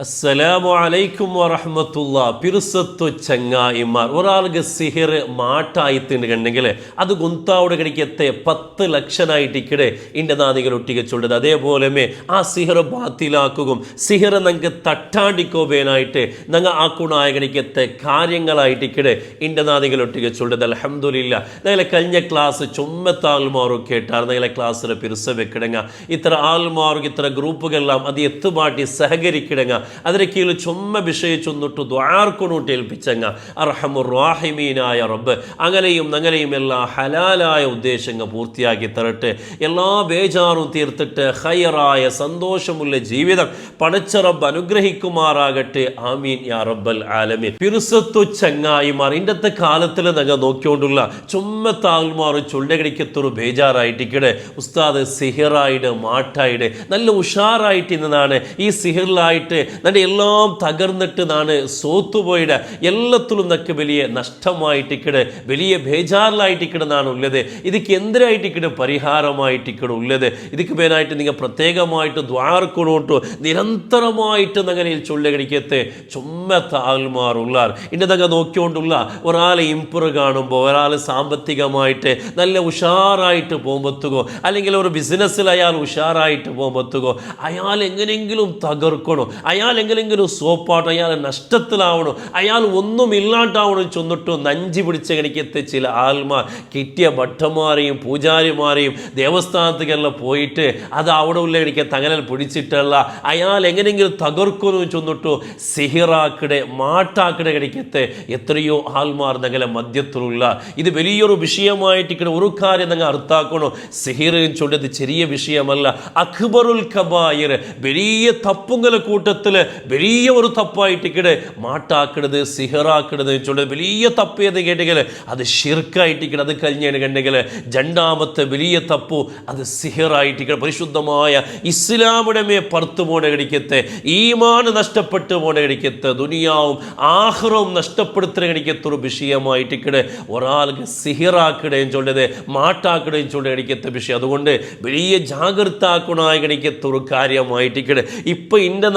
അസ്സലാമു അലൈക്കും വറഹമത്തുള്ള പിറുസത്തു ചങ്ങായിമാർ. ഒരാൾക്ക് സിഹിർ മാട്ടായിത്തുണ്ടെങ്കിൽ അത് ഗുന്താവുടെ കടിക്കത്തെ പത്ത് ലക്ഷനായിട്ടിക്കടെ ഇന്റെ നാദികൾ ഒട്ടിക്കച്ചുള്ളത് അതേപോലെ ആ സിഹിർ ബാത്തിലാക്കുകയും സിഹിർ നിങ്ങൾക്ക് തട്ടാണ്ടിക്കോബേനായിട്ട് ഞങ്ങൾ ആക്കുണായ കടിക്കത്തെ കാര്യങ്ങളായിട്ടിക്കടെ ഇന്റെ നാദികൾ ഒട്ടിക്കച്ചുള്ളത് അലഹമുല്ല നിങ്ങളെ കഴിഞ്ഞ ക്ലാസ് ചുമ്മത്ത ആൾമാറും കേട്ടാർ. ഞങ്ങളെ ക്ലാസ്സിൽ പിറുസ വെക്കിടങ്ങ. ഇത്ര ആൽമാറും ഇത്ര ഗ്രൂപ്പുകളെല്ലാം അത് എത്തുമാട്ടി സഹകരിക്കിടങ്ങ. അതിന് കീഴിൽ ചുമ്മ വിഷയിച്ചൊന്നിട്ട് ദ്വാർക്കൊണ്ടിട്ട് ഏൽപ്പിച്ചങ്ങ. അർഹമുറാഹിമീനായ റബ്ബ്. അങ്ങനെയും അങ്ങനെയും എല്ലാ ഹലാലായ ഉദ്ദേശങ്ങൾ പൂർത്തിയാക്കി തരട്ടെ. എല്ലാ ബേജാറും തീർത്തിട്ട് ഹയറായ സന്തോഷമുള്ള ജീവിതം പടച്ച റബ്ബ് അനുഗ്രഹിക്കുമാറാകട്ടെ. ആമീൻ യാ റബ്ബൽ ആലമീൻ. പിറുസത്തു ചങ്ങായിമാർ ഇന്നത്തെ കാലത്തിൽ ഞങ്ങൾ നോക്കിക്കൊണ്ടുള്ള ചുമ്മ താൽമാർ ചുണ്ടകടിക്കത്തൊരു ബേജാറായിട്ടിക്കടെ ഉസ്താദ് സിഹിറായിട്ട് മാട്ടായിട്ട് നല്ല ഉഷാറായിട്ട് ഇന്നതാണ്. ഈ സിഹിറിലായിട്ട് നമ്മുടെ എല്ലാം തകർന്നിട്ട് നാണ് സോത്തുപോയിട എല്ലാത്തിലും നക്ക് വലിയ നഷ്ടമായിട്ടിക്കടെ വലിയ ബേജാറിലായിട്ടിക്കടെന്നാണ് ഉള്ളത് ഇതിക്ക് എന്തിനായിട്ടിക്കടെ പരിഹാരമായിട്ടിക്കടെ ഉള്ളത് ഇതിക്ക് പേനായിട്ട് നിങ്ങൾ പ്രത്യേകമായിട്ട് ദ്വാർക്കൊണ്ടു നിരന്തരമായിട്ട് അങ്ങനെ ചൊല്ലകടിക്കത്തെ ചുമ്മത്ത ആൾമാറുള്ളാർ. ഇന്നത് അങ്ങ് നോക്കിക്കൊണ്ടുള്ള ഒരാളെ ഇമ്പുറ് കാണുമ്പോൾ ഒരാൾ സാമ്പത്തികമായിട്ട് നല്ല ഉഷാറായിട്ട് പോകുമ്പത്തുകോ അല്ലെങ്കിൽ ഒരു ബിസിനസ്സിൽ അയാൾ ഉഷാറായിട്ട് പോകുമ്പത്തുകോ അയാൾ എങ്ങനെയെങ്കിലും തകർക്കണോ? അയാൾ എങ്ങനെയെങ്കിലും സോപ്പാട്ടോ അയാൾ നഷ്ടത്തിലാവണോ അയാൾ ഒന്നും ഇല്ലാണ്ടാവണോ ചെന്നിട്ടോ നഞ്ചി പിടിച്ച കണിക്കത്തെ ചില ആൽമാർ കിട്ടിയ ഭട്ടന്മാരെയും പൂജാരിമാരെയും ദേവസ്ഥാനത്തേക്കെല്ലാം പോയിട്ട് അത് അവിടെ ഉള്ള എനിക്ക് തങ്ങനൽ പിടിച്ചിട്ടല്ല അയാൾ എങ്ങനെയെങ്കിലും തകർക്കുന്നു ചെന്നിട്ടോ സിഹിറാക്കിടെ മാട്ടാക്കിടെ കണിക്കത്തെ എത്രയോ ആൾമാർ ഞങ്ങളെ മധ്യത്തിലുള്ള. ഇത് വലിയൊരു വിഷയമായിട്ട് ഇങ്ങനെ ഒരു കാര്യം ഞങ്ങൾ അർത്ഥാക്കണോ സിഹിറും ചൊല്ലത് ചെറിയ വിഷയമല്ല. അക്ബറുൽ കബായിർ വലിയ തപ്പുങ്ങളെ കൂട്ടത്തിൽ വലിയ ഒരു തപ്പായിട്ട് ഇക്കടെ മാട്ടാക്കിടത് സിഹറാക്കിടത് ചൊല്ലത് വലിയ തപ്പ് എന്ന് കേട്ടെങ്കിൽ അത് ഷിർക്കായിട്ട് ഇക്കടെ അത് കഴിഞ്ഞാണ് കണ്ടെങ്കിൽ രണ്ടാമത്തെ വലിയ തപ്പു അത് സിഹറായിട്ട് ഇക്കടെ പരിശുദ്ധമായ ഇസ്ലാമുടെ മേ പറുത്തു പോണ കടിക്കത്തെ ഈമാന് നഷ്ടപ്പെട്ട് പോണ കടിക്കത്തെ ദുനിയാവും ആഹ്റവും നഷ്ടപ്പെടുത്തുന്ന കടിക്കത്തൊരു വിഷയമായിട്ട് ഇക്കടെ ഒരാൾക്ക് സിഹിറാക്കിടയും ചൊല്ലത് മാട്ടാക്കിടയും ചൊല്ലി കടിക്കത്തെ വിഷയം. അതുകൊണ്ട് വലിയ ജാഗ്രത ആക്കണായി കടിക്കത്തൊരു കാര്യമായിട്ട് ഇക്കടെ ഇപ്പം ഇന്റെ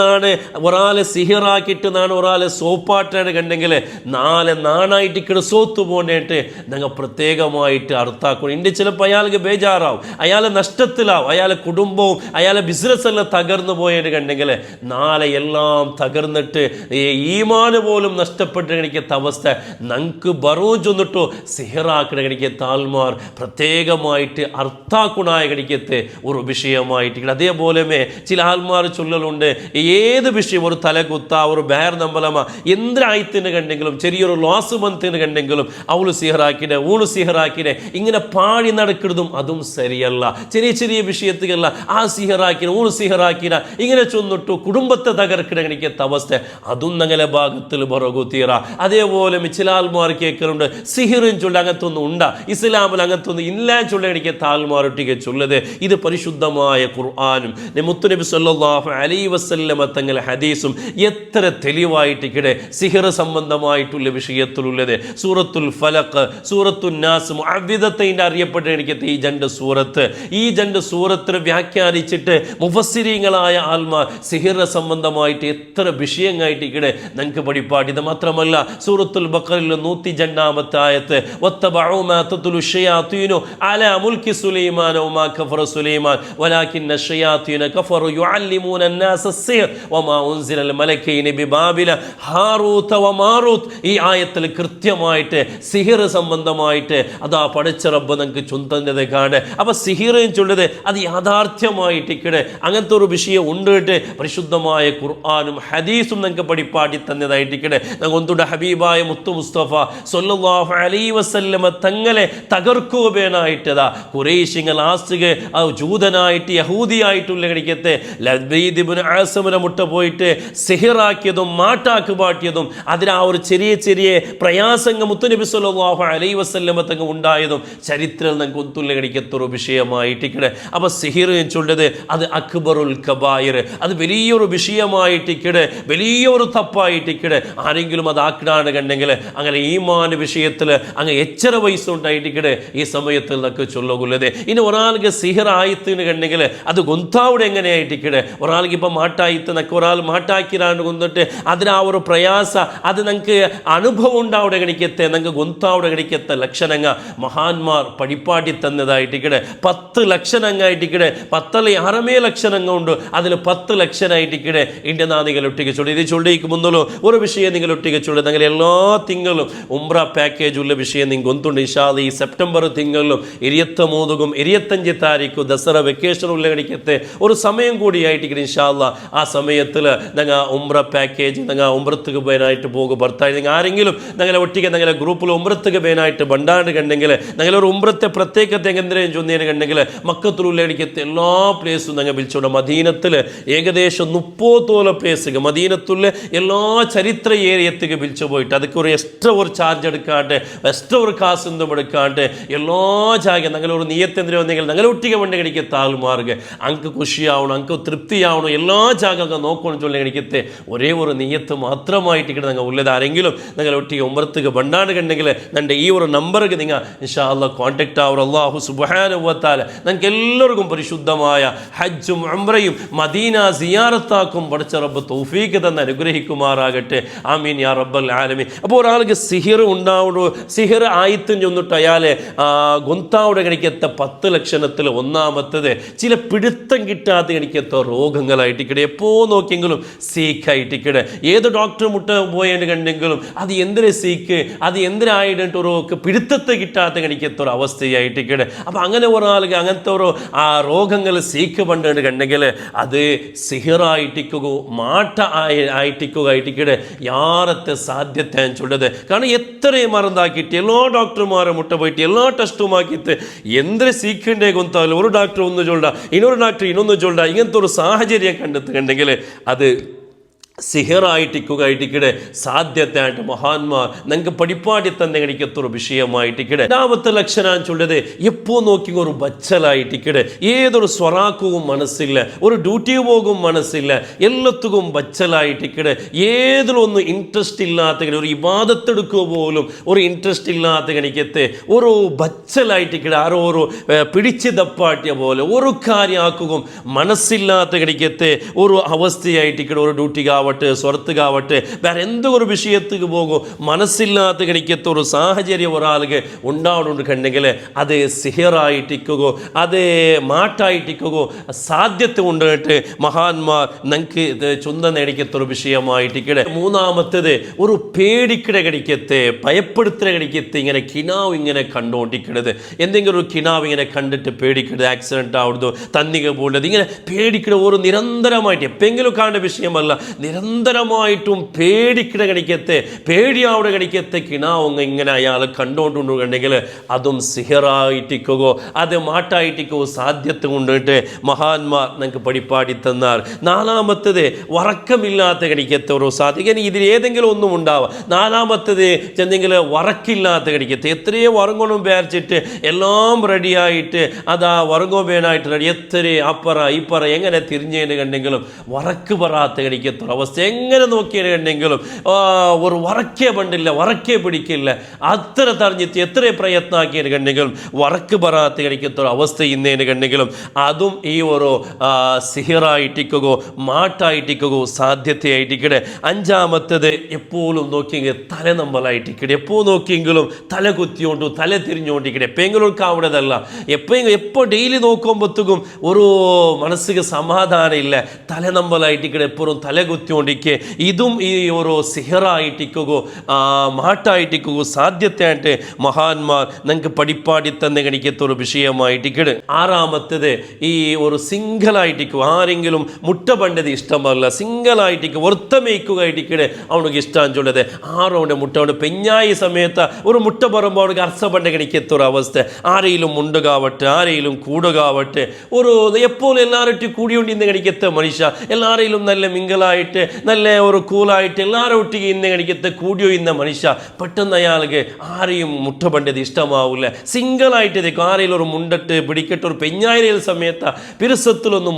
ഒരാളെ സിഹിറാക്കിയിട്ട് നാണ് ഒരാളെ സോപ്പാട്ടാണ് കണ്ടെങ്കിൽ നാളെ നാണായിട്ട് സോത്തു പോണേട്ട് ഞങ്ങൾ പ്രത്യേകമായിട്ട് അർത്ഥാക്കണം ഇന്റെ ചിലപ്പോൾ അയാൾക്ക് ബേജാറാവും. അയാളെ നഷ്ടത്തിലാവും. അയാളെ കുടുംബവും അയാളെ ബിസിനസ് എല്ലാം തകർന്നു പോയിട്ട് കണ്ടെങ്കിൽ നാളെ എല്ലാം തകർന്നിട്ട് ഈമാന് പോലും നഷ്ടപ്പെട്ട് കണിക്കത്ത അവസ്ഥ. നമുക്ക് ബറൂ സിഹിറാക്കണ ആൾമാർ പ്രത്യേകമായിട്ട് അർത്ഥാക്കുണായ കണിക്കത്തെ ഒരു വിഷയമായിട്ട് അതേപോലെ ചില ആൾമാർ ചൊല്ലലുണ്ട്. ഏത് വിഷയം? ഒരു തലകുത്ത ഒരു ബേർ നമ്പലമ. എന്തിനായിത്തിന് കണ്ടെങ്കിലും ചെറിയൊരു ലോസ് മന്തിന് കണ്ടെങ്കിലും അവൾ സിഹറാക്കിനെ ഊൾ സിഹറാക്കിനെ ഇങ്ങനെ പാടി നടക്കുന്നതും അതും ശരിയല്ല. ചെറിയ ചെറിയ വിഷയത്തിലല്ല ആ സിഹറാക്കിനെ ഊൾ സിഹറാക്കിന ഇങ്ങനെ ചൊന്നിട്ടു കുടുംബത്തെ തകർക്കിട കണിക്കത്ത അവസ്ഥ. അതും ഞങ്ങളെ ഭാഗത്തിൽ ബറകുത്തീറ അതേപോലെ മിച്ചിലാൽമാർ കേൾക്കുന്നുണ്ട് സിഹിറും ചൊല്ലി അങ്ങനത്തൊന്നും ഉണ്ടാ. ഇസ്ലാമിൽ അങ്ങനത്തൊന്നും ഇല്ല ചൊല്ലി എനിക്ക് താൽമാറൊട്ടിക്ക് ചൊല്ലത് ഇത് പരിശുദ്ധമായ ഖുർആാനും. മുത്തുനബി സല്ലാഹു അലൈ വസല്ലമ തങ്ങളെ ഹദീസും എത്ര തെളിവായിട്ടിവിടെ സിഹിർ സംബന്ധമായിട്ടുള്ള വിഷയത്തിലുള്ളത്. സൂറത്തുൽ ഫലക്ക് സൂറത്തുൽ നാസ് അറിയപ്പെട്ട എനിക്ക് ഈ രണ്ട് സൂറത്ത്. ഈ രണ്ട് സൂറത്തിന് വ്യാഖ്യാനിച്ചിട്ട് മുഫസ്സിരിങ്ങളായ ആത്മ സിഹിറ സംബന്ധമായിട്ട് എത്ര വിഷയങ്ങളായിട്ട് ഇവിടെ നമുക്ക് പഠിപ്പാട്ട് ഇത് മാത്രമല്ല സൂറത്തുൽ ബക്കറിൽ നൂറ്റി ജണ്ടാമത്തെ ആയത്ത് സുലൈമാൻ സുലൈമാൻ ഈ ആയത്തിൽ കൃത്യമായിട്ട് സിഹിർ സംബന്ധമായിട്ട് അതാ പഠിച്ച റബ്ബ് നമുക്ക് ചുന്തന്നതേക്കാണ് അപ്പം സിഹിറേയും ചൊല്ലത് അത് യാഥാർത്ഥ്യമായിട്ടിക്കട് അങ്ങനത്തെ ഒരു വിഷയം ഉണ്ട് ഉണ്ടിട്ട് പരിശുദ്ധമായ ഖുർആാനും ഹദീസും നമുക്ക് പഠിപ്പാട്ടി തന്നതായിട്ടിക്കട് ഞങ്ങൾ ഒന്നുകൂടെ ഹബീബായ മുത്തു മുസ്തഫ സൊല്ലാഹു അലൈ വസല്ലമ തങ്ങളെ തകർക്കുകയായിട്ടതാ കുറേശിങ്ങൾ ആസ്തിക ജൂതനായിട്ട് യഹൂദിയായിട്ടുള്ള കിടക്കത്തെ ലബീദിബുൻ ആസമന മുട്ട പോയിട്ട് സെഹിറാക്കിയതും മാട്ടാക്ക് പാട്ടിയതും അതിന് ആ ഒരു ചെറിയ ചെറിയ പ്രയാസങ്ങൾ മുത്തുനബി സല്ലല്ലാഹു അലൈ വസല്ലമ തങ്ങൾ ഉണ്ടായതും ചരിത്രം നമുക്ക് ഒത്തുള്ള കടിക്കത്തൊരു വിഷയമായിട്ടിക്കടെ അപ്പോൾ സിഹിർ ചൊല്ലത് അത് അക്ബറുൽ കബായിർ. അത് വലിയൊരു വിഷയമായിട്ടിക്കടെ വലിയൊരു തപ്പായിട്ടിക്കടെ ആരെങ്കിലും അത് ആക്കിടാണ് കണ്ടെങ്കിൽ അങ്ങനെ ഈമാൻ വിഷയത്തിൽ അങ്ങ് എച്ചര വയസ്സുണ്ടായിട്ടിക്കടെ ഈ സമയത്തിൽ നിന്നൊക്കെ ചൊല്ലുകൊള്ളത് ഇനി ഒരാൾക്ക് സിഹിർ ആയിത്തിന് കണ്ടെങ്കിൽ അത് ഗൊന്താവിടെ എങ്ങനെയായിട്ടിക്കടെ ഒരാൾക്ക് ഇപ്പം മാട്ടായിത്ത് നക്ക് ഒരാൾ എന്നാൽ മാട്ടാക്കിയാണ് കൊന്നിട്ട് ಅದರ ഒരു പ്രയാസ അത് നമുക്ക് അനുഭവം ಅನುಭವ ಉಂಟಾವಡೆ ಕಡಿಕತ್ತೆ ನಂಗೆ ಗೊತ್ತಾವಡೆ ಕಡಿಕತ್ತೆ ലക്ഷണങ്ങ മഹാന്മാർ പഠിപ്പാട്ടി തന്നതായിട്ട് ഇക്കടെ പത്ത് ലക്ഷണങ്ങായിട്ട് ഇക്കടെ പത്തല്ല അറമേ ലക്ഷണങ്ങ ഉണ്ട് അതിൽ പത്ത് ലക്ഷണമായിട്ട് ഇക്കടെ ഇന്ത്യ നാ നിങ്ങൾ ഒട്ടിക്കച്ചുള്ളൂ ഇത് ചൊല്ലിക്ക് മുന്നോളൂ. ഒരു വിഷയം നിങ്ങൾ ഒട്ടിക്കച്ചുള്ളൂ നിങ്ങൾ എല്ലാ തിങ്കളും ഉംറ പാക്കേജ് ഉള്ള വിഷയം നിങ്ങൾ ഒന്നുണ്ട് ഇഷാദ് ഈ സെപ്റ്റംബർ തിങ്കളിലും ഇരുപത്തി മൂന്നുകും ഇരുപത്തഞ്ച് താരീഖും ദസറ വെക്കേഷൻ ഉള്ള കടിക്കത്തെ ഒരു സമയം കൂടിയായിട്ട് ഇക്കടെ ഇഷാദ് ആ സമയത്ത് இடத்துல நாங்கள் ഉമ്ര പാക്കേജ് நாங்கள் உம்ரத்துக்கு വേനായിട്ട് போக ഭർത്താവ് നിങ്ങൾ ആരെങ്കിലും നിങ്ങളെ ഒട്ടിക്ക് നിങ്ങളെ ഗ്രൂപ്പിൽ ഉമ്രത്തുക്ക് വേനായിട്ട് ബണ്ടാണ്ട് കണ്ടെങ്കിൽ ഒരു ഉമ്രത്തെ പ്രത്യേകത്തെ എന്തേലും ചൊന്നതിന് കണ്ടെങ്കിൽ മക്കത്തുള്ളിടക്കത്തെ എല്ലാ പ്ലേസും നിങ്ങൾ വിളിച്ചോണ്ട് മദീനത്തിൽ ഏകദേശം മുപ്പത്തോളം പ്ലേസുകൾ മദീനത്തുള്ള എല്ലാ ചരിത്ര ഏരിയത്തേക്ക് വിളിച്ചു പോയിട്ട് അതൊക്കെ ഒരു എക്സ്ട്രാ ഒരു ചാർജ് എടുക്കാണ്ട് എക്സ്ട്രാ ഒരു കാസ് എന്തും എടുക്കാണ്ട് എല്ലാ ജാഗ്യം നിങ്ങളൊരു നീയത്തെന്തിനും വന്നെങ്കിൽ നിങ്ങളെ ഒട്ടിക്ക് വണ്ടി കടിക്കുക താൽമാർഗ് അങ്ങ് ഖുഷിയാവണം അങ്ങ് തൃപ്തിയാവണം. എല്ലാ ജാഗ നോക്കണം ചൊല്ലി എനിക്കത്തെ ഒരേ ഒരു നീയത്ത് മാത്രമായിട്ട് ഇവിടെ നിങ്ങൾ ഉള്ളത്. ആരെങ്കിലും നിങ്ങൾ ഒട്ടി ഒമ്പറത്തുക്ക് ബണ്ടാണ് കണ്ടെങ്കിൽ എന്റെ ഈ ഒരു നമ്പർക്ക് നിങ്ങൾ ഇൻഷാ അല്ലാ കോൺടാക്റ്റ് ആവും അള്ളാഹു സുബാനുവത്താൽ നിങ്ങൾക്ക് എല്ലാവർക്കും പരിശുദ്ധമായ ഹജ്ജും അമ്രയും മദീന സിയാറത്താക്കും പഠിച്ച റബ്ബ് തൗഫീക്ക് തന്നെ അനുഗ്രഹിക്കുമാറാകട്ടെ. ആമീൻ യാ റബ്ബൽ ആലമീൻ. അപ്പോൾ ഒരാൾക്ക് സിഹിർ ഉണ്ടാവുള്ളൂ. സിഹിർ ആയിത്തും ചെന്നിട്ട് അയാൾ ഗുന്താവുടെ കണിക്കത്തെ പത്ത് ലക്ഷണത്തിൽ ഒന്നാമത്തത് ചില പിടുത്തം കിട്ടാതെ കണിക്കത്ത രോഗങ്ങളായിട്ട് കണിക്കത്തെ എപ്പോൾ എപ്പോ നോക്കിയെങ്കിലും ടിക്കറ്റ്. ഏത് ഡോക്ടർ മുട്ട പോയത് കണ്ടെങ്കിലും അത് എന്തിനെ സീക്ക്? അത് എന്തിനായിട്ട് ഒരു പിടുത്തത്തെ കിട്ടാത്ത കണിക്കത്തെ ഒരു അവസ്ഥയായിട്ടിക്കടെ അപ്പം അങ്ങനെ ഒരാൾ അങ്ങനത്തെ ഒരു ആ രോഗങ്ങൾ സീക്ക് പണ്ടിട്ട് കണ്ടെങ്കിൽ അത് സിഹിറായിട്ടിക്കുക മാട്ട ആയി ആയിട്ടിക്കുക ആയിട്ടിക്കട് യാറത്തെ സാധ്യത ചൊല്ലത് കാരണം എത്രയും മറന്നാക്കിയിട്ട് എല്ലാ ഡോക്ടർമാരും മുട്ട പോയിട്ട് എല്ലാ ടെസ്റ്റും ആക്കിയിട്ട് എന്ത് സീക്കണ്ടേ കൊന്താലും ഒരു ഡോക്ടർ ഒന്ന് ചൊല്ല ഇനൊരു ഡോക്ടർ ഇനൊന്ന് ചൊല്ല ഇങ്ങനത്തെ ഒരു സാഹചര്യം കണ്ടെത്തുന്നുണ്ടെങ്കിൽ അത് സിഹറായിട്ടിക്കുകയായിട്ടിക്കടെ സാധ്യതയായിട്ട് മഹാന്മാർ നിങ്ങൾക്ക് പഠിപ്പാടി തന്നെ എനിക്കത്തൊരു വിഷയമായിട്ടിക്കടെ രണ്ടാമത്തെ ലക്ഷണം ചൊല്ലത് എപ്പോ നോക്കി ഒരു ബച്ചലായിട്ടിക്കടെ ഏതൊരു സ്വറാക്കവും മനസ്സില്ല ഒരു ഡ്യൂട്ടി പോകും മനസ്സില്ല എല്ലാത്തുക്കും ബച്ചലായിട്ടിക്കടെ ഏതിലൊന്നും ഇൻട്രസ്റ്റ് ഇല്ലാത്ത ഒരു ഇബാദത്തെടുക്കുക പോലും ഒരു ഇൻട്രസ്റ്റ് ഇല്ലാത്ത എനിക്കത്തെ ഒരു ബച്ചലായിട്ടിക്കടെ ആരോ ഏർ, പിടിച്ച് തപ്പാട്ടിയ പോലെ ഒരു കാര്യമാക്കുകയും മനസ്സില്ലാത്ത എനിക്കത്തെ ഒരു അവസ്ഥയായിട്ടിക്കടെ ഒരു ഡ്യൂട്ടിക്കാവട്ടെ സ്വർത്തുകാവട്ടെ വേറെ എന്തൊരു ഒരു വിഷയത്തേക്ക് പോകും? മനസ്സില്ലാത്ത കഴിക്കത്ത ഒരു സാഹചര്യം ഒരാൾക്ക് ഉണ്ടാവുന്നുണ്ട് കണ്ടെങ്കിൽ അത് സിഹറായിട്ടിക്കുകയോ അത് മാട്ടായിട്ടിക്കുകയോ സാധ്യത കൊണ്ടിട്ട് മഹാന്മാർ ഇത് ചുന്ത നേടിക്കത്തൊരു വിഷയമായിട്ടിക്കടെ മൂന്നാമത്തേത് ഒരു പേടിക്കിട കടിക്കത്തെ ഭയപ്പെടുത്തുന്ന കടിക്കത്തെ ഇങ്ങനെ കിനാവ് ഇങ്ങനെ കണ്ടുകൊണ്ടിരിക്കണത് എന്തെങ്കിലും ഒരു കിനാവ് ഇങ്ങനെ കണ്ടിട്ട് പേടിക്കണത് ആക്സിഡന്റ് ആവുന്നതോ തന്നിക പോലത് ഇങ്ങനെ പേടിക്കണ ഒരു നിരന്തരമായിട്ട്. എപ്പെങ്കിലും കാണേണ്ട വിഷയമല്ല നിരന്തരമായിട്ടും പേടിക്കിട കണിക്കത്തെ പേടിയാവിടെ കണിക്കത്തെ കിനാവുങ്ങ ഇങ്ങനെ അയാൾ കണ്ടുകൊണ്ടുണ്ടെങ്കിൽ അതും സിഹറായിട്ടിക്കുകയോ അത് മാട്ടായിട്ടിക്കോ സാധ്യത കൊണ്ടിട്ട് മഹാന്മാർ നിങ്ങൾക്ക് പഠിപ്പാടി തന്നാൽ. നാലാമത്തത് വറക്കമില്ലാത്ത കണിക്കത്തെ ഓരോ സാധ്യത. ഇതിൽ ഏതെങ്കിലും ഒന്നും ഉണ്ടാവാം. നാലാമത്തത് എന്തെങ്കിലും വറക്കില്ലാത്ത കണിക്കത്തെ. എത്രയോ വറങ്ങണം വിചാരിച്ചിട്ട് എല്ലാം റെഡിയായിട്ട് അതാ വറങ്ങോ വേണായിട്ട് റെഡി. എത്ര അപ്പറ ഇപ്പറ എങ്ങനെ തിരിഞ്ഞതിന് കണ്ടെങ്കിലും വറക്ക് പറാത്ത കണിക്കത്തൊരു അവസ്ഥ എങ്ങനെ നോക്കിയതിന് കണ്ടെങ്കിലും ഒരു വറക്കേ പണ്ടില്ല വറക്കേ പിടിക്കില്ല. അത്ര തറിഞ്ഞിട്ട് എത്ര പ്രയത്നാക്കിയതിന് കണ്ടെങ്കിലും വറക്ക് പറയാത്ത കണിക്കത്തൊരു അവസ്ഥ ഇന്നേന് കണ്ടെങ്കിലും അതും ഈ ഒരു സിഹിറായിട്ടിക്കുകയോ മാട്ടായിട്ടിക്കുകയോ സാധ്യതയായിട്ടിക്കടെ അഞ്ചാമത്തത് എപ്പോഴും നോക്കിയെങ്കിൽ തല നമ്മളായിട്ടിക്കടെ. എപ്പോൾ നോക്കിയെങ്കിലും തല കുത്തിയോണ്ട് തല തിരിഞ്ഞുകൊണ്ടിരിക്കടെ എപ്പോഴെങ്കിലും കാവണതല്ല എപ്പോഴെങ്കിലും എപ്പോൾ ഡെയിലി നോക്കുമ്പോഴത്തേക്കും ഒരു മനസ്സിക സമാധാനം ഇല്ല തല നമ്മളായിട്ടിക്കടെ. എപ്പോഴും തല കുത്തിക്കൊണ്ടിരിക്കെ ഇതും ഈ ഒരു സിഹറായിട്ടിക്കുകയോ മാട്ടായിട്ടിക്കുകയോ സാധ്യതയായിട്ട് മഹാന്മാർ നിങ്ങൾക്ക് പഠിപ്പാടി തന്നെ കണിക്കത്തൊരു വിഷയമായിട്ടിക്കട് ആറാമത്തത് ഈ ഒരു സിംഗിളായിട്ടിക്കും ആരെങ്കിലും മുട്ട പണ്ടത് ഇഷ്ടമല്ല സിംഗിളായിട്ടിക്ക് ഒർത്തമേക്കുകയായിട്ടിക്കടെ അവനക്ക് ഇഷ്ടം ചൊല്ലത് ആറോടെ മുട്ട അവന്റെ പെഞ്ഞായി സമയത്ത് ഒരു മുട്ട പറയുമ്പോൾ അവനക്ക് അർസപണ്ട കണിക്കത്തൊരു അവസ്ഥ. ആരെയും മുണ്ടുകാവട്ടെ ആരെങ്കിലും കൂടുകാവട്ടെ ഒരു എപ്പോഴും എല്ലാവരും കൂടിയോണ്ടിന്ന് കണിക്കത്തെ മനുഷ്യ എല്ലാരെയും നല്ല മിങ്കലായിട്ട് ആയിട്ട് നല്ല ഒരു കൂളായിട്ട് എല്ലാവരും ഒട്ടി ഇന്ന കണിക്കത്ത് കൂടിയോ ഇന്ന മനുഷ്യ. പെട്ടെന്ന് അയാൾക്ക് ആരെയും മുട്ടപണ്ടത് ഇഷ്ടമാവില്ല സിംഗിളായിട്ട് ഇത് ആരെയും ഒരു മുണ്ടട്ട് പിടിക്കട്ട് ഒരു പെഞ്ഞായിരയിൽ സമയത്ത് പിരുസത്തിലൊന്നും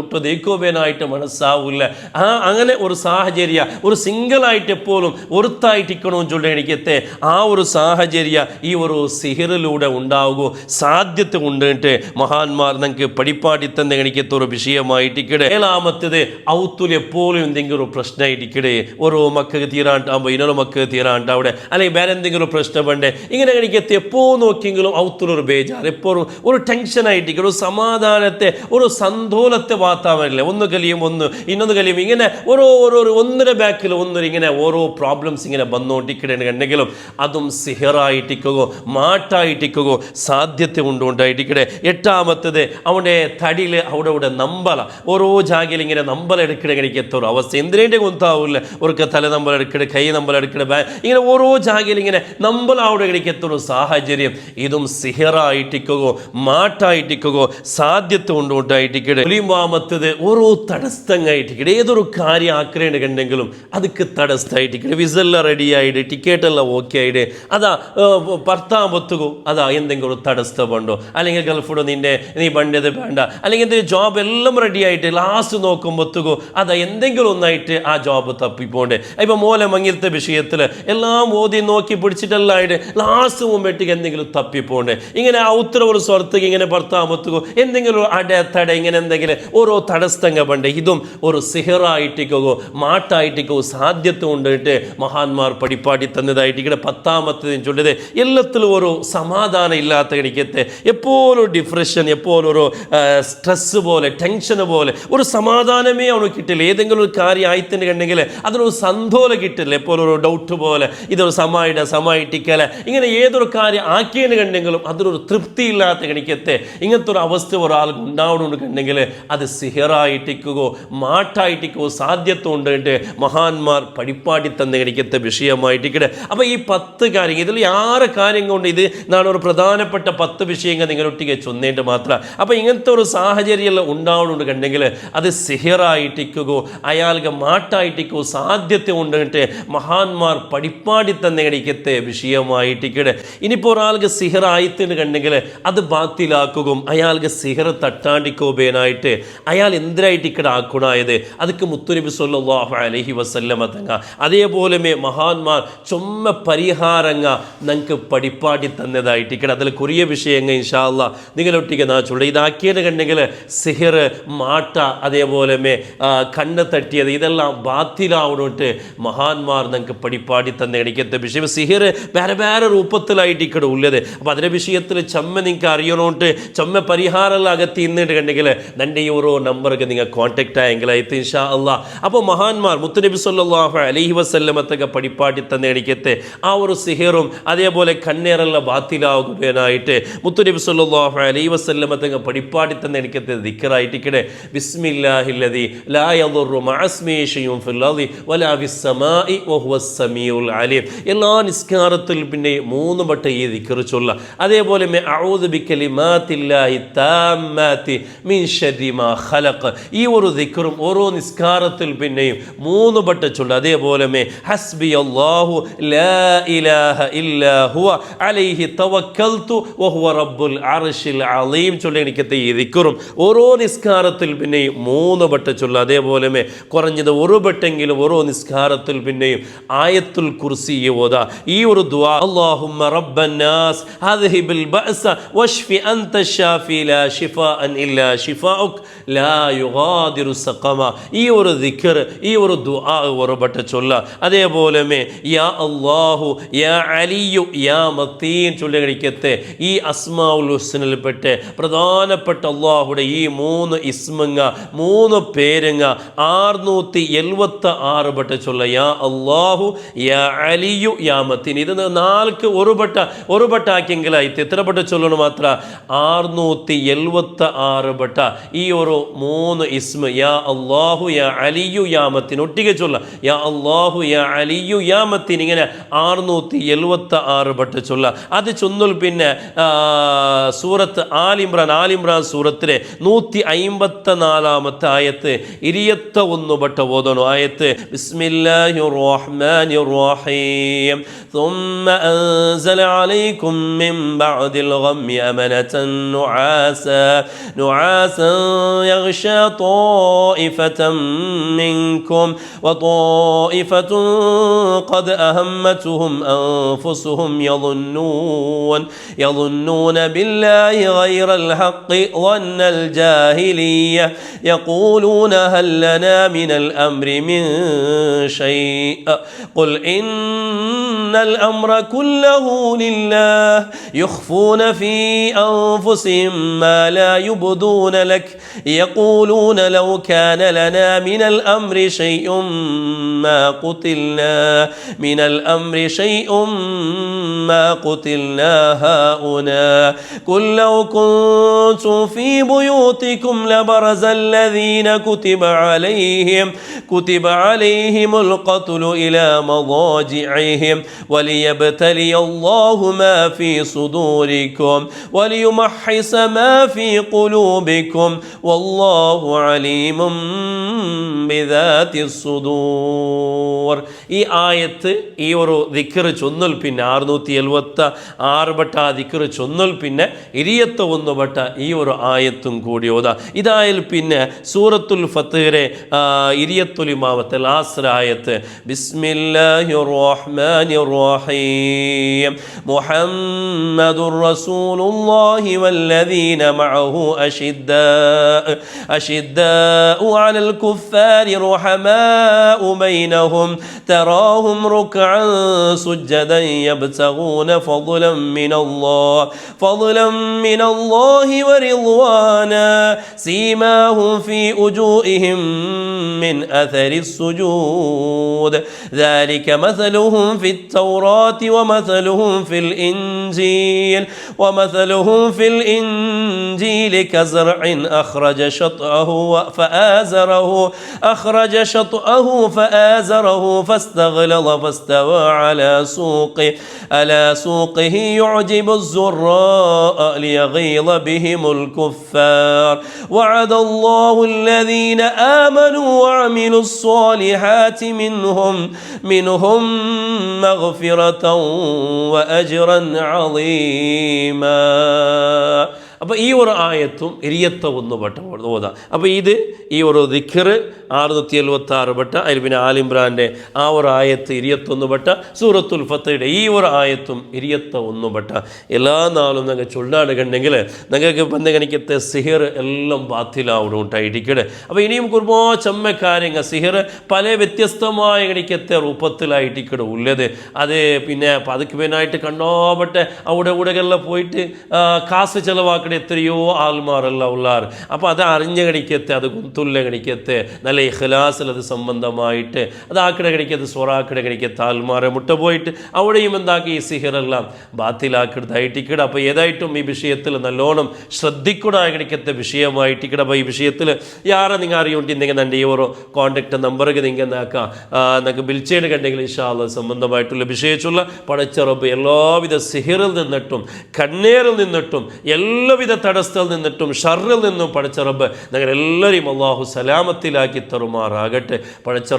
മുട്ട തേക്കോപേനായിട്ട് മനസ്സാവില്ല ആ അങ്ങനെ ഒരു സാഹചര്യ ഒരു സിംഗിളായിട്ട് എപ്പോഴും ഒരുത്തായിട്ടിക്കണമെന്ന് ചൊല്ലി എനിക്കത്തെ ആ ഒരു സാഹചര്യ ഈ ഒരു സിഹിറിലൂടെ ഉണ്ടാവുകയോ സാധ്യത കൊണ്ടിട്ട് മഹാന്മാർ നമുക്ക് പടിപ്പാടി തന്നെ എനിക്കത്തെ ഒരു വിഷയമായിട്ടിക്കടെ ഏഴാമത്തത് ഔത്തുൽ എപ്പോഴും എന്തെങ്കിലും ഒരു പ്രശ്നം ഇരിക്കണേ ഓരോ മക്കൾക്ക് തീരാണ്ടാകുമ്പോൾ ഇന്നലെ മക്കൾക്ക് തീരാണ്ടാവിടെ അല്ലെങ്കിൽ വേറെ എന്തെങ്കിലും ഒരു പ്രശ്നമുണ്ട് ഇങ്ങനെ എനിക്കെത്തി എപ്പോൾ നോക്കിയെങ്കിലും ഔത്തിലൊരു ബേജാർ എപ്പോഴും ഒരു ടെൻഷനായിട്ടിരിക്കും ഒരു സമാധാനത്തെ ഒരു സന്തോലത്തെ വാർത്താവരില്ല ഒന്ന് കലിയും ഒന്ന് ഇന്നൊന്ന് കലിയും. ഇങ്ങനെ ഓരോ ഓരോ ഒന്നിന്റെ ബാക്കിൽ ഒന്നൊരു ഇങ്ങനെ ഓരോ പ്രോബ്ലംസ് ഇങ്ങനെ വന്നുകൊണ്ടിരിക്കണമെന്നുണ്ടെങ്കിലും അതും സിഹറായിട്ടിക്കുകയോ മാട്ടായിട്ടിക്കുകയോ സാധ്യത കൊണ്ടുകൊണ്ടായിട്ടിക്കട്ടെ എട്ടാമത്തത് അവിടെ തടിയിൽ അവിടെ അവിടെ നമ്പല ഓരോ ജാഗയിൽ ഇങ്ങനെ നമ്പല എടുക്കണെങ്കിൽ ಜಾಗಗಳಿಗೆ അവസ്ഥ എന്തിനേന്റെ ಎಂದ್ರೇಟೇ ഒരുക്ക തല നമ്മൾ നമ്പലെടുക്കണ കൈ നമ്പലെടുക്കണ ഇങ്ങനെ ഓരോ ജാഗയിൽ ഇങ്ങനെ അവിടെ എത്തുന്ന സാഹചര്യം. ഇതും സിഹറായിട്ടിക്കുകയോ മാട്ടായിട്ടിക്കുകയോ സാധ്യത കൊണ്ടുകൊണ്ടായിട്ടിക്കട്ടെ ഒലിമാമത്തത് ഓരോ തടസ്സങ്ങായിട്ടിക്കട്ടെ ഏതൊരു കാര്യം ആക്രേണ്ട കണ്ടെങ്കിലും അതൊക്കെ തടസ്സമായിട്ടിക്കട്ടെ വിസെല്ലാം റെഡി ആയിട്ട് ടിക്കറ്റെല്ലാം ഓക്കെ ആയിട്ട് അതാ ഭർത്താമ്പത്തുകോ അതാ എന്തെങ്കിലും തടസ്സമുണ്ടോ അല്ലെങ്കിൽ ഗൾഫിലോ നിന്റെ നീ പണ്ടത് വേണ്ട. അല്ലെങ്കിൽ ജോബ് എല്ലാം റെഡി ആയിട്ട് ലാസ്റ്റ് നോക്കുമ്പോത്തുകോ അതാ എന്തെങ്കിലും ഒന്നായിട്ട് ആ ജോബ് തപ്പിപ്പോണ്ട്. ഇപ്പം മോലെ മങ്ങിലത്തെ വിഷയത്തിൽ എല്ലാം ഓതി നോക്കി പിടിച്ചിട്ടെല്ലാം ആയിട്ട് ലാസ്റ്റ് മുമ്പേട്ടേക്ക് എന്തെങ്കിലും തപ്പിപ്പോണ്ട്. ഇങ്ങനെ ആ ഒരു സ്വരത്തേക്ക് ഇങ്ങനെ ഭർത്താമത്തുകോ എന്തെങ്കിലും അട തട ഇങ്ങനെ എന്തെങ്കിലും ഓരോ തടസ്സങ്ങൾ പണ്ട് ഇതും ഒരു സിഹറായിട്ടിക്കോ മാട്ടായിട്ടിക്കോ സാധ്യത കൊണ്ടിട്ട് മഹാന്മാർ പടിപ്പാടി തന്നതായിട്ട് ഇവിടെ പത്താമത്തെ ചൊല്ലത് എല്ലാത്തിലും ഒരു സമാധാനം ഇല്ലാത്ത എനിക്കത്തെ എപ്പോഴും ഡിപ്രഷൻ എപ്പോഴും ഒരു സ്ട്രെസ് പോലെ ടെൻഷൻ പോലെ ഒരു സമാധാനമേ അവന് കിട്ടില്ല. ഏതെങ്കിലും ഒരു കാര്യം ആയിത്തന്നെ കണ്ടെങ്കിൽ അതിനൊരു സന്തോല കിട്ടില്ല? എപ്പോഴും ഒരു ഡൗട്ട് പോലെ. ഇതൊരു സമായിട സമായിട്ടിക്കല. ഇങ്ങനെ ഏതൊരു കാര്യം ആക്കിയതിന് കണ്ടെങ്കിലും അതിനൊരു തൃപ്തി ഇല്ലാത്ത കണിക്കത്തെ ഇങ്ങനത്തെ ഒരു അവസ്ഥ ഒരാൾക്ക് ഉണ്ടാവണമെന്ന് കണ്ടെങ്കിൽ അത് സിഹറായിട്ടിക്കുകയോ മാട്ടായിട്ടിക്കോ സാധ്യത ഉണ്ടിട്ട് മഹാന്മാർ പഠിപ്പാടി തന്നെ കണിക്കത്തെ വിഷയമായിട്ടിക്കട്ടെ അപ്പോൾ ഈ പത്ത് കാര്യങ്ങൾ ഇതിൽ ആറ് കാര്യം കൊണ്ട് ഇത് നാളെ ഒരു പ്രധാനപ്പെട്ട പത്ത് വിഷയങ്ങൾ നിങ്ങളൊട്ടിക്ക് ചൊന്നേണ്ട മാത്രം അപ്പോൾ ഇങ്ങനത്തെ ഒരു സാഹചര്യം ഉണ്ടാവണമെന്ന് കണ്ടെങ്കിൽ അത് സിഹിറായിട്ടിക്കുകയോ അയാൾക്ക് മാട്ടായിട്ടിക്കോ സാധ്യത ഉണ്ടിട്ട് മഹാന്മാർ പഠിപ്പാടി തന്നെ ഇടയ്ക്കത്തെ വിഷയമായിട്ടിക്കട് ഇനിയിപ്പോൾ ഒരാൾക്ക് സിഹർ ആയിത്തിന് കണ്ടെങ്കിൽ അത് ബാത്തിലാക്കുകയും അയാൾക്ക് സിഹർ തട്ടാണ്ടിക്കോബേനായിട്ട് അയാൾ എന്തിനായിട്ട് ഇക്കട ആക്കുണായത് അതൊക്കെ മുത്തുനബി സല്ലാഹു അലഹി വസല്ലമ തങ്ങ. അതേപോലെ മഹാന്മാർ ചുമ പരിഹാരങ്ങ നമുക്ക് പഠിപ്പാടി തന്നതായിട്ട് ഇക്കടെ. അതിൽ കുറിയ വിഷയങ്ങൾ ഇൻഷാല്ല നിങ്ങളൊട്ടിക്ക് നാച്ചുള്ള ഇതാക്കിയത് കണ്ടെങ്കിൽ സിഹർ മാട്ട അതേപോലെ കണ്ണ കണ്ണ് തട്ടിയത് ഇതെല്ലാം ബാത്തിലാവണോട്ട് മഹാന്മാർ നമുക്ക് പടിപ്പാടി തന്നെ എനിക്കത്തെ വിഷയം. സിഹിർ വേറെ വേറെ രൂപത്തിലായിട്ട് ഇക്കട ഉള്ളത്. അപ്പോൾ അതിന്റെ വിഷയത്തിൽ ചമ്മ നിങ്ങൾക്ക് അറിയണോട്ട് ചമ്മ പരിഹാരമെല്ലാം അകത്ത് ഇന്നിട്ട് കണ്ടെങ്കിൽ ഈ ഓരോ നമ്പർക്ക് നിങ്ങൾ കോൺടാക്റ്റ് ആയെങ്കിൽ എത്തി ഇൻഷാ അള്ളാ അപ്പോൾ മഹാന്മാർ മുത്തുനബി സല്ലല്ലാഹു അലഹി വസല്ലമത്തൊക്കെ പടിപ്പാടി തന്നെ എനിക്കത്തെ ആ ഒരു സിഹിറും അതേപോലെ കണ്ണേറെല്ലാം ബാത്തിലാകുവാനായിട്ട് മുത്തുനബി സല്ലല്ലാഹു അലൈഹി വസല്ലമത്തൊക്കെ പടിപ്പാടി തന്നെ എനിക്കത്തെ ബിസ്മില്ലാഹില്ലതി ബിസ്മില്ലാഹില്ലദി ലാ യദുറു മഅസ്മി ഷൈഉൻ ഫിൽ അർളി വലാ ഫിസ് സമാഇ വഹുവ സമീഉൽ അലീം എല്ലാ നിസ്കാരത്തിൽ പിന്നെ മൂന്ന് വട്ടം ഈ ദിക്കർ ചൊല്ല അതേപോലെ മെ അഊദു ബികലിമാത്തില്ലാഹി താമ്മാതി മിൻ ശർരി മാ ഖലഖ് ഈ ഒരു ദിക്കറും ഓരോ നിസ്കാരത്തിൽ പിന്നെയും മൂന്ന് വട്ട ചൊല്ല അതേപോലെ മേ ഹസ്ബി അല്ലാഹു ലാ ഇലാഹ ഇല്ലാ ഹുവ അലൈഹി തവക്കൽതു വഹുവ റബ്ബുൽ അർശിൽ അലീം ചൊല്ലി എനിക്കത്തെ ഈ ദിക്കറും ഓരോ നിസ്കാരത്തിൽ പിന്നെയും മൂന്ന് വട്ട ചൊല്ല അതേപോലെ മേ കുറഞ്ഞത് ഒരു പെട്ടെങ്കിലും ഓരോ നിസ്കാരത്തിൽ പിന്നെയും ആയത്തുൽ കുർസി ഓത. ഈ ഒരു ദുആ അല്ലാഹുമ്മ റബ്ബന്നാസ് അദ്ഹിബിൽ ബഅസ വഷ്ഫി അൻത ലാ ഷിഫാഅൻ ഇല്ലാ ഷിഫാഉക് ലാ യുഗാദിറു സഖമ. ഈ ഒരു ദിക്കർ ഈ ഒരു ദുആ വട്ട ചൊല്ല. അതേപോലെ മേ യാ അല്ലാഹു യാ അലിയു യാ മത്തീൻ ചൊല്ലകഴിക്കത്തെ ഈ അസ്മാഉൽ ഹുസ്നിൽപ്പെട്ട പ്രധാനപ്പെട്ട അള്ളാഹുടെ ഈ മൂന്ന് ഇസ്മങ്ങ മൂന്ന് പേരങ്ങ ആറുനൂറ്റി എഴുപത്തി ആറ് ബട്ട ചൊല്ല യാ അള്ളാഹു യാ അലിയു യാ മത്തീൻ. ഇത് നാൾക്ക് ഒരു ഒരു ബട്ട ആക്കിയെങ്കിലായിട്ട് എത്ര ബട്ട ചൊല്ലണം മാത്ര? ആറുന്നൂറ്റി എഴുപത്തി ആറ് ബട്ട ഈ ഒരു മൂന്ന് ഇസ്മ യാ അള്ളാഹു യാ അലിയു യാ ഒട്ടിക ചൊല്ല യാ അള്ളാഹു യാ അലിയു യാ മത്തീൻ ഇങ്ങനെ ആറുനൂറ്റി എഴുപത്തി ആറ് ബട്ട ചൊല്ല. അത് ചൊന്നൽ പിന്നെ സൂറത്ത് ആലിമ്രാൻ ആലിമ്രാൻ സൂറത്തിലെ നൂറ്റി അയിമ്പത്തി നാലാമത്തെ ആയത്ത് ഇരിയത്ത് ഇരിയത്ത ഒന്ന് ബട്ട ഓതണു ആയത്ത് ബിസ്മില്ലാഹി റഹ്മാനി റഹീം ثم أنزل عليكم من بعد الغم أمنة نعاسا نعاسا يغشى طائفة منكم وطائفة قد أهمتهم أنفسهم يظنون يظنون بالله غير الحق ظن الجاهلية يقولون هل لنا من الأمر من شيء. قل إن الأمر كله لله يخفون في أنفسهم ما لا يبدون لك يقولون لو كان لنا من الأمر شيء ما قتلنا من الأمر شيء ما قتلنا هؤلاء. قل لو كنتم في بيوتكم لبرز الذين كتب عليهم كتب عليهم القتل إلى مضاجعهم وليبتلي الله ما في صدوركم وليمحص ما في قلوبكم والله عليم بذات الصدور ഈ ആയത്ത് ഈ ഒരു ദിക്കറ് ചൊന്നൽ പിന്നെ അറുന്നൂറ്റി എഴുപത്തി ആറ് ബട്ട ആ ദിക്കറ് ചൊന്നൽ പിന്നെ ഇരിയത്ത ഒന്ന് ബട്ട ഈ ഒരു ആയത്തും കൂടി ഓതാ ഇതായാൽ പിന്നെ സൂറത്തുൽ ഫത്തേറെ ഇരിയത്തുലിമാവത്തെ ലാസ്റ്റ് ആയത്ത് ബിസ്മില്ലാഹി റഹ്മാനി റഹീം മുഹമ്മദുർ റസൂലുള്ളാഹി വല്ലദീന മഅഹു അഷിദ്ദാ أشداء على الكفار رحماء بينهم تراهم ركعا سجدا يبتغون فضلا من الله فضلا من الله ورضوانا سيماهم في وجوههم من أثر السجود. ذلك مثلهم في التوراة ومثلهم في الإنجيل ومثلهم في الإنجيل كزرع أخرج شطأه فآزره أخرج شطأه فآزره فاستغلظ فاستوى على سوقه. على سوقه يعجب الزراء ليغيظ بهم الكفار. وعد الله الذين آمنوا وعملوا الصالحات منهم منهم مغفرة وأجرا عظيما. അപ്പോൾ ഈ ഒരു ആയത്തും ഇരിയത്ത ഒന്ന് വട്ടം ഓതാം. അപ്പോൾ ഇത് ഈ ഒരു ദിഖർ ആറുനൂറ്റി എഴുപത്തി ആറ് വട്ട അതിൽ പിന്നെ ആലിംബ്രാന്റെ ആ ഒരു ആയത്ത് ഇരിയത്തൊന്ന് വട്ട സൂറത്തുൽ ഫത്തയുടെ ഈ ഒരു ആയത്തും ഇരിയത്ത ഒന്ന് വട്ട എല്ലാ നാളും ഞങ്ങൾ ചൊല്ലാടുകണ്ടെങ്കിൽ ഞങ്ങൾക്ക് ബന്ധകനിക്കത്തെ സിഹിർ എല്ലാം ബാത്തിലാവണം ഉണ്ടായിരിക്കട്ടെ അപ്പോൾ ഇനിയും കുറുമോ ചമ്മ കാര്യങ്ങൾ സിഹിർ പല വ്യത്യസ്തമായ കണിക്കത്തെ രൂപത്തിലായിട്ടിക്കട ഉള്ളത്. അത് പിന്നെ അതുക്ക് പിന്നായിട്ട് കണ്ടോപട്ടെ അവിടെ ഇവിടെകളിൽ പോയിട്ട് കാസ് കാശ് ചിലവാക്കണ എത്രയോ ആൽമാറല്ല ഉള്ളാർ അപ്പോൾ അത് അറിഞ്ഞ കണിക്കത്തെ അത് കുന്തുല്ല കണിക്കത്തെ നല്ല ഇഖ്ലാസിൽ അത് സംബന്ധമായിട്ട് അത് ആക്കട കണിക്കത്ത് സ്വറാക്കട കണിക്കത്തെ ആൽമാറെ മുട്ട പോയിട്ട് അവിടെയും എന്താക്കി? ഈ സിഹിറെല്ലാം ബാത്തിലാക്കിടതായിട്ടിക്കട അപ്പോൾ ഏതായിട്ടും ഈ വിഷയത്തിൽ നല്ലോണം ശ്രദ്ധിക്കൂടാ കണിക്കത്തെ വിഷയമായിട്ടിക്കട. അപ്പോൾ ഈ വിഷയത്തിൽ യാറെ നിങ്ങൾ അറിയുണ്ടെങ്കിൽ എന്റെ ഈ ഓരോ കോൺടാക്ട് നമ്പർക്ക് നിങ്ങൾ എന്താക്കാം? നിങ്ങൾക്ക് ബിൽച്ചേട് കണ്ടെങ്കിൽ ഇഷാല്ല സംബന്ധമായിട്ടുള്ള വിഷയിച്ചുള്ള പടച്ചറബ് എല്ലാവിധ സിഹിറിൽ നിന്നിട്ടും കണ്ണേറിൽ നിന്നിട്ടും എല്ലാവിധ തടസ്സത്തിൽ നിന്നിട്ടും ഷറിൽ നിന്നും പടച്ചറബ് നിങ്ങൾ എല്ലാവരെയും അള്ളാഹു സലാമത്തിലാക്കി തറുമാറാകട്ടെ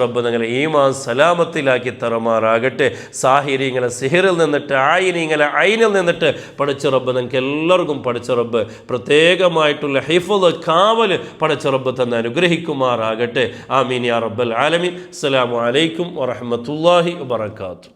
റബ്ബ് നിങ്ങൾ ഈമാൻ സലാമത്തിലാക്കി തറുമാറാകട്ടെ സാഹിര്യങ്ങളെ സിഹിറിൽ നിന്നിട്ട് ആയിനിങ്ങളെ ഐനിൽ നിന്നിട്ട് പഠിച്ച റബ്ബ് നിങ്ങൾക്ക് എല്ലാവർക്കും പഠിച്ച റബ്ബ്. പ്രത്യേകമായിട്ടുള്ള ഹിഫുദ് കാവൽ പഠിച്ച റബ്ബ് തന്നെ അനുഗ്രഹിക്കുമാറാകട്ടെ. ആമീൻ യാ റബ്ബൽ ആലമീൻ. അസ്സലാമു അലൈക്കും വബറകാതുഹു.